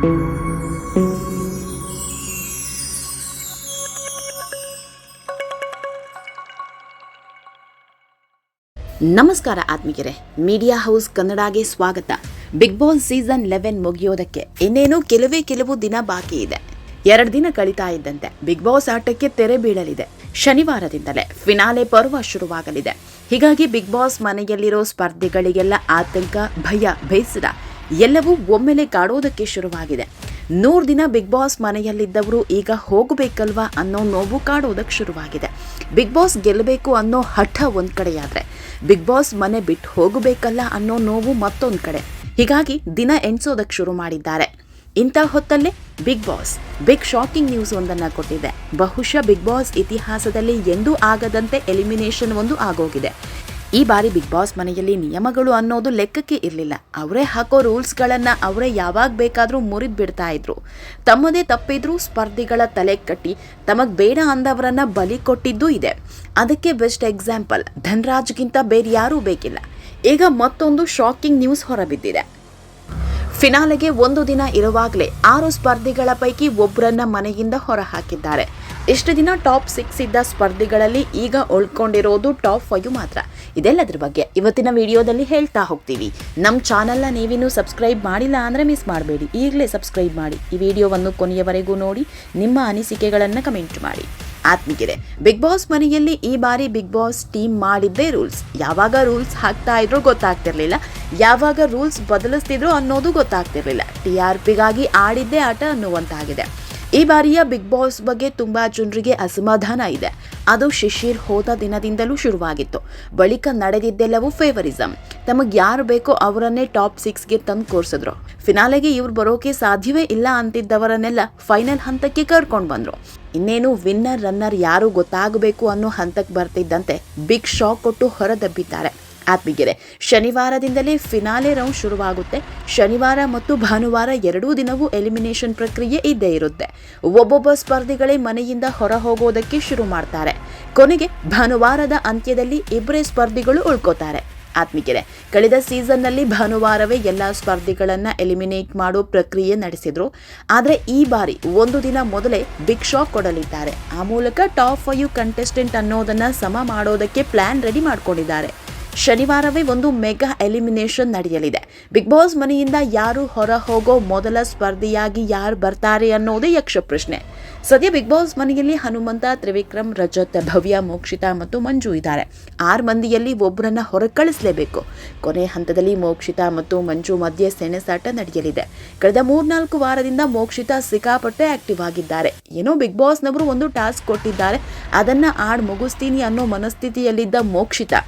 ನಮಸ್ಕಾರ ಆತ್ಮೀಗೆರೆ media house ಕನ್ನಡಗೆ ಸ್ವಾಗತ. ಬಿಗ್ ಬಾಸ್ ಸೀಸನ್ ಲೆವೆನ್ ಮುಗಿಯೋದಕ್ಕೆ ಇನ್ನೇನು ಕೆಲವೇ ಕೆಲವು ದಿನ ಬಾಕಿ ಇದೆ. ಎರಡು ದಿನ ಕಳೀತಾ ಇದ್ದಂತೆ ಬಿಗ್ ಬಾಸ್ ಆಟಕ್ಕೆ ತೆರೆ ಬೀಳಲಿದೆ. ಶನಿವಾರದಿಂದಲೇ ಫಿನಾಲೆ ಪರ್ವ ಶುರುವಾಗಲಿದೆ. ಹೀಗಾಗಿ ಬಿಗ್ ಬಾಸ್ ಮನೆಯಲ್ಲಿರೋ ಸ್ಪರ್ಧಿಗಳಿಗೆಲ್ಲ ಆತಂಕ, ಭಯ, ಬೇಸರ ಎಲ್ಲವೂ ಒಮ್ಮೆಲೆ ಕಾಡೋದಕ್ಕೆ ಶುರುವಾಗಿದೆ. ನೂರು ದಿನ ಬಿಗ್ ಬಾಸ್ ಮನೆಯಲ್ಲಿದ್ದವರು ಈಗ ಹೋಗಬೇಕಲ್ವಾ ಅನ್ನೋ ನೋವು ಕಾಡೋದಕ್ಕೆ ಶುರುವಾಗಿದೆ. ಬಿಗ್ ಬಾಸ್ ಗೆಲ್ಲಬೇಕು ಅನ್ನೋ ಹಠ ಒಂದು ಕಡೆಯಾದರೆ, ಬಿಗ್ ಬಾಸ್ ಮನೆ ಬಿಟ್ಟು ಹೋಗಬೇಕಲ್ಲ ಅನ್ನೋ ನೋವು ಮತ್ತೊಂದು ಕಡೆ. ಹೀಗಾಗಿ ದಿನ ಎಣಿಸೋದಕ್ಕೆ ಶುರು ಮಾಡಿದ್ದಾರೆ. ಇಂಥ ಹೊತ್ತಲ್ಲೇ Bigg Boss, big shocking news ಒಂದನ್ನು ಕೊಟ್ಟಿದೆ. ಬಹುಶಃ ಬಿಗ್ ಬಾಸ್ ಇತಿಹಾಸದಲ್ಲಿ ಎಂದೂ ಆಗದಂತೆ ಎಲಿಮಿನೇಷನ್ ಒಂದು ಆಗೋಗಿದೆ. ಈ ಬಾರಿ ಬಿಗ್ ಬಾಸ್ ಮನೆಯಲ್ಲಿ ನಿಯಮಗಳು ಅನ್ನೋದು ಲೆಕ್ಕಕ್ಕೆ ಇರಲಿಲ್ಲ. ಅವರೇ ಹಾಕೋ ರೂಲ್ಸ್ಗಳನ್ನು ಅವರೇ ಯಾವಾಗ ಬೇಕಾದರೂ ಮುರಿದು ಬಿಡ್ತಾ ಇದ್ರು. ತಮ್ಮದೇ ತಪ್ಪಿದ್ರೂ ಸ್ಪರ್ಧಿಗಳ ತಲೆ ಕಟ್ಟಿ ತಮಗೆ ಬೇಡ ಅಂದವರನ್ನ ಬಲಿ ಕೊಟ್ಟಿದ್ದೂ ಇದೆ. ಅದಕ್ಕೆ ಬೆಸ್ಟ್ ಎಕ್ಸಾಂಪಲ್, ಧನ್ರಾಜ್ಗಿಂತ ಬೇರೆ ಯಾರೂ ಬೇಕಿಲ್ಲ. ಈಗ ಮತ್ತೊಂದು ಶಾಕಿಂಗ್ ನ್ಯೂಸ್ ಹೊರಬಿದ್ದಿದೆ. ಫಿನಾಲೆಗೆ ಒಂದು ದಿನ ಇರುವಾಗಲೇ ಆರು ಸ್ಪರ್ಧಿಗಳ ಪೈಕಿ ಒಬ್ಬರನ್ನ ಮನೆಯಿಂದ ಹೊರಹಾಕಿದ್ದಾರೆ. ಇಷ್ಟು ದಿನ ಟಾಪ್ ಸಿಕ್ಸ್ ಇದ್ದ ಸ್ಪರ್ಧಿಗಳಲ್ಲಿ ಈಗ ಉಳ್ಕೊಂಡಿರೋದು ಟಾಪ್ ಫೈವ್ ಮಾತ್ರ. ಇದೆಲ್ಲದ್ರ ಬಗ್ಗೆ ಇವತ್ತಿನ ವಿಡಿಯೋದಲ್ಲಿ ಹೇಳ್ತಾ ಹೋಗ್ತೀವಿ. ನಮ್ಮ ಚಾನಲ್ನ ನೀವಿನ್ನೂ ಸಬ್ಸ್ಕ್ರೈಬ್ ಮಾಡಿಲ್ಲ ಅಂದರೆ ಮಿಸ್ ಮಾಡಬೇಡಿ. ಈಗಲೇ ಸಬ್ಸ್ಕ್ರೈಬ್ ಮಾಡಿ. ಈ ವಿಡಿಯೋವನ್ನು ಕೊನೆಯವರೆಗೂ ನೋಡಿ, ನಿಮ್ಮ ಅನಿಸಿಕೆಗಳನ್ನು ಕಮೆಂಟ್ ಮಾಡಿ. ಆತ್ಮಿಕಿದೆ ಬಿಗ್ ಬಾಸ್ ಮನೆಯಲ್ಲಿ ಈ ಬಾರಿ ಬಿಗ್ ಬಾಸ್ ಟೀಮ್ ಮಾಡಿದ್ದೇ ರೂಲ್ಸ್. ಯಾವಾಗ ರೂಲ್ಸ್ ಹಾಕ್ತಾ ಇದ್ರು ಗೊತ್ತಾಗ್ತಿರ್ಲಿಲ್ಲ. ಯಾವಾಗ ರೂಲ್ಸ್ ಬದಲಿಸ್ತಿದ್ರು ಅನ್ನೋದು ಗೊತ್ತಾಗ್ತಿರ್ಲಿಲ್ಲ. ಟಿ ಆರ್ ಪಿಗಾಗಿ ಆಡಿದ್ದೇ ಆಟ ಅನ್ನುವಂತಾಗಿದೆ. ಈ ಬಾರಿಯ ಬಿಗ್ ಬಾಸ್ ಬಗ್ಗೆ ತುಂಬಾ ಜನರಿಗೆ ಅಸಮಾಧಾನ ಇದೆ. ಅದು ಶಿಶಿರ್ ಹೋದ ದಿನದಿಂದಲೂ ಶುರುವಾಗಿತ್ತು. ಬಳಿಕ ನಡೆದಿದ್ದೆಲ್ಲವೂ ಫೇವರಿಸಂ ತಮಗೆ ಯಾರು ಬೇಕೋ ಅವರನ್ನೇ ಟಾಪ್ ಸಿಕ್ಸ್ಗೆ ತಂದು ಕೋರ್ಸಿದ್ರು. ಫಿನಾಲೆಗೆ ಇವ್ರು ಬರೋಕೆ ಸಾಧ್ಯವೇ ಇಲ್ಲ ಅಂತಿದ್ದವರನ್ನೆಲ್ಲ ಫೈನಲ್ ಹಂತಕ್ಕೆ ಕರ್ಕೊಂಡು ಬಂದ್ರು. ಇನ್ನೇನು ವಿನ್ನರ್ ರನ್ನರ್ ಯಾರು ಗೊತ್ತಾಗಬೇಕು ಅನ್ನೋ ಹಂತಕ್ಕೆ ಬರ್ತಿದ್ದಂತೆ ಬಿಗ್ ಶಾಕ್ ಕೊಟ್ಟು ಹೊರದಬ್ಬಿದ್ದಾರೆ. ಆತ್ಮಿಗೆರೆ ಶನಿವಾರದಿಂದಲೇ ಫಿನಾಲೆ ರೌಂಡ್ ಶುರುವಾಗುತ್ತೆ. ಶನಿವಾರ ಮತ್ತು ಭಾನುವಾರ ಎರಡೂ ದಿನವೂ ಎಲಿಮಿನೇಷನ್ ಪ್ರಕ್ರಿಯೆ ಇದ್ದೇ ಇರುತ್ತೆ. ಒಬ್ಬೊಬ್ಬ ಸ್ಪರ್ಧಿಗಳೇ ಮನೆಯಿಂದ ಹೊರ ಹೋಗೋದಕ್ಕೆ ಶುರು ಮಾಡ್ತಾರೆ. ಕೊನೆಗೆ ಭಾನುವಾರದ ಅಂತ್ಯದಲ್ಲಿ ಇಬ್ಬರೇ ಸ್ಪರ್ಧಿಗಳು ಉಳ್ಕೋತಾರೆ. ಆತ್ಮಿಕೆರೆ ಕಳೆದ ಸೀಸನ್ನಲ್ಲಿ ಭಾನುವಾರವೇ ಎಲ್ಲ ಸ್ಪರ್ಧಿಗಳನ್ನ ಎಲಿಮಿನೇಟ್ ಮಾಡೋ ಪ್ರಕ್ರಿಯೆ ನಡೆಸಿದ್ರು. ಆದರೆ ಈ ಬಾರಿ ಒಂದು ದಿನ ಮೊದಲೇ ಬಿಗ್ ಶಾಕ್ ಕೊಡಲಿದ್ದಾರೆ. ಆ ಮೂಲಕ ಟಾಪ್ ಫೈವ್ ಕಂಟೆಸ್ಟೆಂಟ್ ಅನ್ನೋದನ್ನ ಸಮ ಮಾಡೋದಕ್ಕೆ ಪ್ಲಾನ್ ರೆಡಿ ಮಾಡ್ಕೊಂಡಿದ್ದಾರೆ. ಶನಿವಾರವೇ ಒಂದು ಮೆಗಾ ಎಲಿಮಿನೇಷನ್ ನಡೆಯಲಿದೆ. ಬಿಗ್ ಬಾಸ್ ಮನೆಯಿಂದ ಯಾರು ಹೊರ ಹೋಗೋ ಮೊದಲ ಸ್ಪರ್ಧಿಯಾಗಿ ಯಾರು ಬರ್ತಾರೆ ಅನ್ನೋದೇ ಯಕ್ಷ ಪ್ರಶ್ನೆ. ಸದ್ಯ ಬಿಗ್ ಬಾಸ್ ಮನೆಯಲ್ಲಿ ಹನುಮಂತ, ತ್ರಿವಿಕ್ರಮ್, ರಜತ್, ಭವ್ಯ, ಮೋಕ್ಷಿತಾ ಮತ್ತು ಮಂಜು ಇದ್ದಾರೆ. ಆರು ಮಂದಿಯಲ್ಲಿ ಒಬ್ಬರನ್ನ ಹೊರ ಕಳಿಸಲೇಬೇಕು ಕೊನೆ ಹಂತದಲ್ಲಿ ಮೋಕ್ಷಿತಾ ಮತ್ತು ಮಂಜು ಮಧ್ಯೆ ಸೆಣಸಾಟ ನಡೆಯಲಿದೆ. ಕಳೆದ ಮೂರ್ನಾಲ್ಕು ವಾರದಿಂದ ಮೋಕ್ಷಿತಾ ಸಿಕ್ಕಾಪಟ್ಟೆ ಆಕ್ಟಿವ್ ಆಗಿದ್ದಾರೆ. ಏನೋ ಬಿಗ್ ಬಾಸ್ನವರು ಒಂದು ಟಾಸ್ಕ್ ಕೊಟ್ಟಿದ್ದಾರೆ. ಅದನ್ನ ಆಡ್ ಮುಗಿಸ್ತೀನಿ ಅನ್ನೋ ಮನಸ್ಥಿತಿಯಲ್ಲಿದ್ದ ಮೋಕ್ಷಿತಾ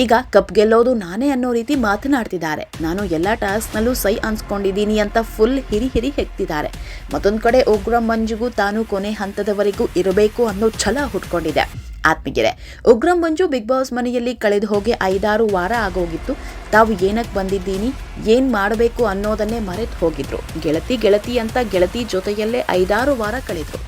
ಈಗ ಕಪ್ ಗೆಲ್ಲೋದು ನಾನೇ ಅನ್ನೋ ರೀತಿ ಮಾತನಾಡ್ತಿದ್ದಾರೆ. ನಾನು ಎಲ್ಲ ಟಾಸ್ಕ್ನಲ್ಲೂ ಸೈ ಅನ್ಸ್ಕೊಂಡಿದ್ದೀನಿ ಅಂತ ಫುಲ್ ಹಿರಿ ಹಿರಿ ಹೆಕ್ತಿದ್ದಾರೆ ಮತ್ತೊಂದು ಕಡೆ ಉಗ್ರ ಮಂಜುಗೂ ತಾನು ಕೊನೆ ಹಂತದವರೆಗೂ ಇರಬೇಕು ಅನ್ನೋ ಛಲ ಹುಟ್ಕೊಂಡಿದೆ. ಆತ್ಮಗಿರೆ ಉಗ್ರಂ ಮಂಜು ಬಿಗ್ ಬಾಸ್ ಮನೆಯಲ್ಲಿ ಕಳೆದು ಹೋಗಿ ಐದಾರು ವಾರ ಆಗೋಗಿತ್ತು. ತಾವು ಏನಕ್ಕೆ ಬಂದಿದ್ದೀನಿ, ಏನು ಮಾಡಬೇಕು ಅನ್ನೋದನ್ನೇ ಮರೆತು ಹೋಗಿದ್ರು. ಗೆಳತಿ ಗೆಳತಿ ಅಂತ ಗೆಳತಿ ಜೊತೆಯಲ್ಲೇ ಐದಾರು ವಾರ ಕಳೆದ್ರು.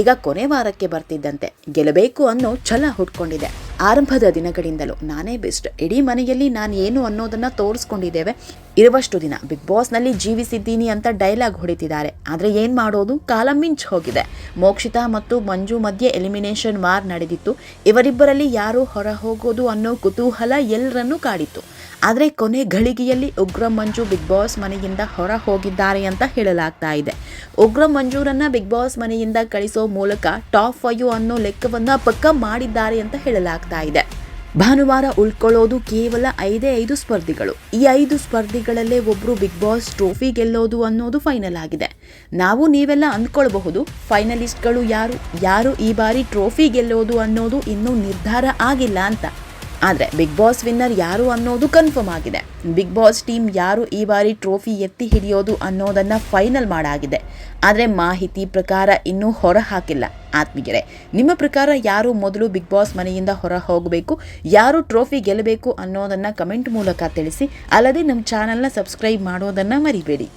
ಈಗ ಕೊನೆ ವಾರಕ್ಕೆ ಬರ್ತಿದ್ದಂತೆ. ಗೆಲ್ಲಬೇಕು ಅನ್ನೋ ಛಲ ಹುಟ್ಕೊಂಡಿದೆ. ಆರಂಭದ ದಿನಗಳಿಂದಲೂ ನಾನೇ ಬೆಸ್ಟ್. ಇಡೀ ಮನೆಯಲ್ಲಿ ನಾನು ಏನು ಅನ್ನೋದನ್ನ ತೋರಿಸ್ಕೊಂಡಿದ್ದೇವೆ. ಇರುವಷ್ಟು ದಿನ ಬಿಗ್ ಬಾಸ್ನಲ್ಲಿ ಜೀವಿಸಿದ್ದೀನಿ ಅಂತ ಡೈಲಾಗ್ ಹೊಡಿತಿದ್ದಾರೆ. ಆದರೆ ಏನು ಮಾಡೋದು? ಕಾಲ ಮಿಂಚ್ ಹೋಗಿದೆ. ಮೋಕ್ಷಿತಾ ಮತ್ತು ಮಂಜು ಮಧ್ಯೆ ಎಲಿಮಿನೇಷನ್ ವಾರ್ ನಡೆದಿತ್ತು. ಇವರಿಬ್ಬರಲ್ಲಿ ಯಾರು ಹೊರ ಹೋಗೋದು ಅನ್ನೋ ಕುತೂಹಲ ಎಲ್ಲರನ್ನೂ ಕಾಡಿತ್ತು. ಆದರೆ ಕೊನೆ ಘಳಿಗೆಯಲ್ಲಿ ಉಗ್ರ ಮಂಜು ಬಿಗ್ ಬಾಸ್ ಮನೆಯಿಂದ ಹೊರ ಹೋಗಿದ್ದಾರೆ ಅಂತ ಹೇಳಲಾಗ್ತಾ ಇದೆ. ಉಗ್ರ ಮಂಜೂರನ್ನ ಬಿಗ್ ಬಾಸ್ ಮನೆಯಿಂದ ಕಳಿಸೋ ಮೂಲಕ ಟಾಪ್ ಫೈವ್ ಅನ್ನೋ ಲೆಕ್ಕವನ್ನ ಪಕ್ಕ ಮಾಡಿದ್ದಾರೆ ಅಂತ ಹೇಳಲಾಗ್ತಾ ಇದೆ. ಭಾನುವಾರ ಉಳ್ಕೊಳ್ಳೋದು ಕೇವಲ ಐದೇ ಐದು ಸ್ಪರ್ಧಿಗಳು. ಈ ಐದು ಸ್ಪರ್ಧಿಗಳಲ್ಲೇ ಒಬ್ರು ಬಿಗ್ ಬಾಸ್ ಟ್ರೋಫಿ ಗೆಲ್ಲೋದು ಅನ್ನೋದು ಫೈನಲ್ ಆಗಿದೆ. ನಾವು ನೀವೆಲ್ಲ ಅಂದ್ಕೊಳ್ಬಹುದು ಫೈನಲಿಸ್ಟ್ಗಳು ಯಾರು ಯಾರು ಈ ಬಾರಿ ಟ್ರೋಫಿ ಗೆಲ್ಲೋದು ಅನ್ನೋದು ಇನ್ನೂ ನಿರ್ಧಾರ ಆಗಿಲ್ಲ ಅಂತ. ಆದರೆ ಬಿಗ್ ಬಾಸ್ ವಿನ್ನರ್ ಯಾರು ಅನ್ನೋದು ಕನ್ಫರ್ಮ್ ಆಗಿದೆ. ಬಿಗ್ ಬಾಸ್ ಟೀಮ್ ಯಾರು ಈ ಬಾರಿ ಟ್ರೋಫಿ ಎತ್ತಿ ಹಿಡಿಯೋದು ಅನ್ನೋದನ್ನು ಫೈನಲ್ ಮಾಡಾಗಿದೆ. ಆದರೆ ಮಾಹಿತಿ ಪ್ರಕಾರ ಇನ್ನೂ ಹೊರ ಹಾಕಿಲ್ಲ. ನಿಮ್ಮ ಪ್ರಕಾರ ಯಾರು ಮೊದಲು ಬಿಗ್ ಬಾಸ್ ಮನೆಯಿಂದ ಹೊರ ಹೋಗಬೇಕು? ಯಾರು ಟ್ರೋಫಿ ಗೆಲ್ಲಬೇಕು ಅನ್ನೋದನ್ನು ಕಮೆಂಟ್ ಮೂಲಕ ತಿಳಿಸಿ, ಅಲ್ಲದೆ ನಮ್ಮ ಚಾನಲ್ನ ಸಬ್ಸ್ಕ್ರೈಬ್ ಮಾಡೋದನ್ನು ಮರಿಬೇಡಿ.